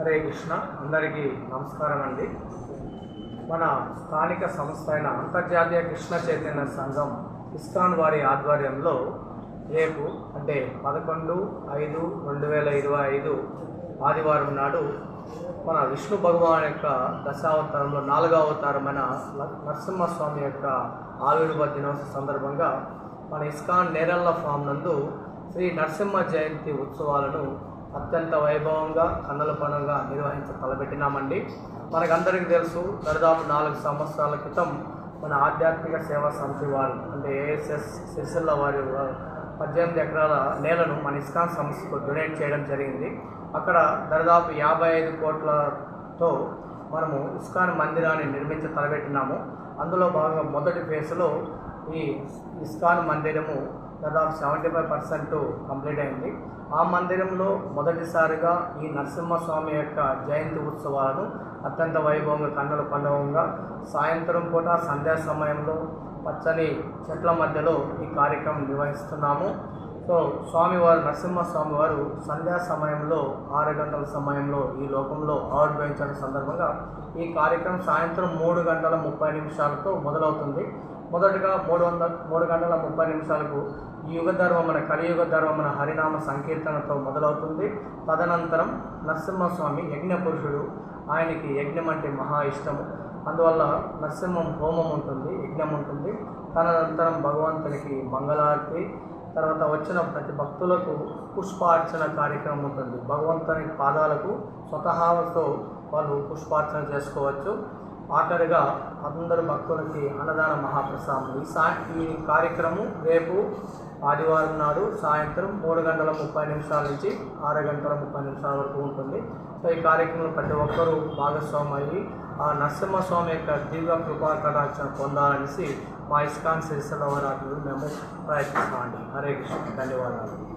హరే కృష్ణ అందరికీ నమస్కారం అండి. మన స్థానిక సంస్థ అయిన అంతర్జాతీయ కృష్ణ చైతన్య సంఘం ఇస్కాన్ వారి ఆధ్వర్యంలో రేపు అంటే పదకొండు ఐదు రెండు వేల ఇరవై ఐదు ఆదివారం నాడు మన విష్ణు భగవాన్ యొక్క దశావతారంలో నాలుగవ అవతారమైన నరసింహస్వామి యొక్క ఆవిర్భావ దినోత్సవ సందర్భంగా మన ఇస్కాన్ నేరళ్ళ ఫామ్ నందు శ్రీ నరసింహ జయంతి ఉత్సవాలను అత్యంత వైభవంగా కన్నుల పండుగగా నిర్వహించ తలపెట్టినామండి. మనకందరికీ తెలుసు దరిదాపు నాలుగు సంవత్సరాల క్రితం మన ఆధ్యాత్మిక సేవా సమితి వారు అంటే ఏఎస్ఎస్ సిరిసిల్ల వారి వారు పద్దెనిమిది ఎకరాల నేలను మన ఇస్కాన్ సంస్థకు డొనేట్ చేయడం జరిగింది. అక్కడ దరిదాపు యాభై ఐదు కోట్లతో మనము ఇస్కాన్ మందిరాన్ని నిర్మించ తలపెట్టినాము. అందులో భాగంగా మొదటి ఫేజ్లో ఈ ఇస్కాన్ మందిరము దాదాపు సెవెంటీ ఫైవ్ పర్సెంట్ కంప్లీట్ అయింది. ఆ మందిరంలో మొదటిసారిగా ఈ నరసింహస్వామి యొక్క జయంతి ఉత్సవాలను అత్యంత వైభవంగా కన్నుల పండుగగా సాయంత్రం పూట సంధ్యా సమయంలో పచ్చని చెట్ల మధ్యలో ఈ కార్యక్రమం నిర్వహిస్తున్నాము. సో స్వామివారు నరసింహస్వామి వారు సంధ్యా సమయంలో ఆరు గంటల సమయంలో ఈ లోకంలో ఆవిర్భవించిన సందర్భంగా ఈ కార్యక్రమం సాయంత్రం మూడు గంటల ముప్పై నిమిషాలతో మొదలవుతుంది. మొదటగా మూడు వందల మూడు గంటల ముప్పై నిమిషాలకు యుగ ధర్మమున కలియుగ ధర్మమున హరినామ సంకీర్తనతో మొదలవుతుంది. తదనంతరం నరసింహస్వామి యజ్ఞ పురుషుడు. ఆయనకి యజ్ఞం అంటే మహా ఇష్టము. అందువల్ల నరసింహం హోమం ఉంటుంది యజ్ఞం ఉంటుంది. తదనంతరం భగవంతునికి మంగళారతి తర్వాత వచ్చిన ప్రతి భక్తులకు పుష్పార్చన కార్యక్రమం ఉంటుంది. భగవంతుని పాదాలకు స్వతహాతో వాళ్ళు పుష్పార్చన చేసుకోవచ్చు. ఆఖరిగా అందరు భక్తులకి అన్నదాన మహాప్రసాదం. ఈ సా ఈ కార్యక్రమం రేపు ఆదివారం నాడు సాయంత్రం మూడు గంటల ముప్పై నిమిషాల నుంచి ఆరు గంటల ముప్పై నిమిషాల వరకు ఉంటుంది. సో ఈ కార్యక్రమంలో ప్రతి ఒక్కరూ భాగస్వామి అయ్యి ఆ నరసింహస్వామి యొక్క దివ్య కృపా కటాక్షణ పొందాలనేసి మా ఇస్కాన్ సిరిసిల్ల వారి మేము ప్రయత్నిస్తామండి. హరే కృష్ణ. ధన్యవాదాలు.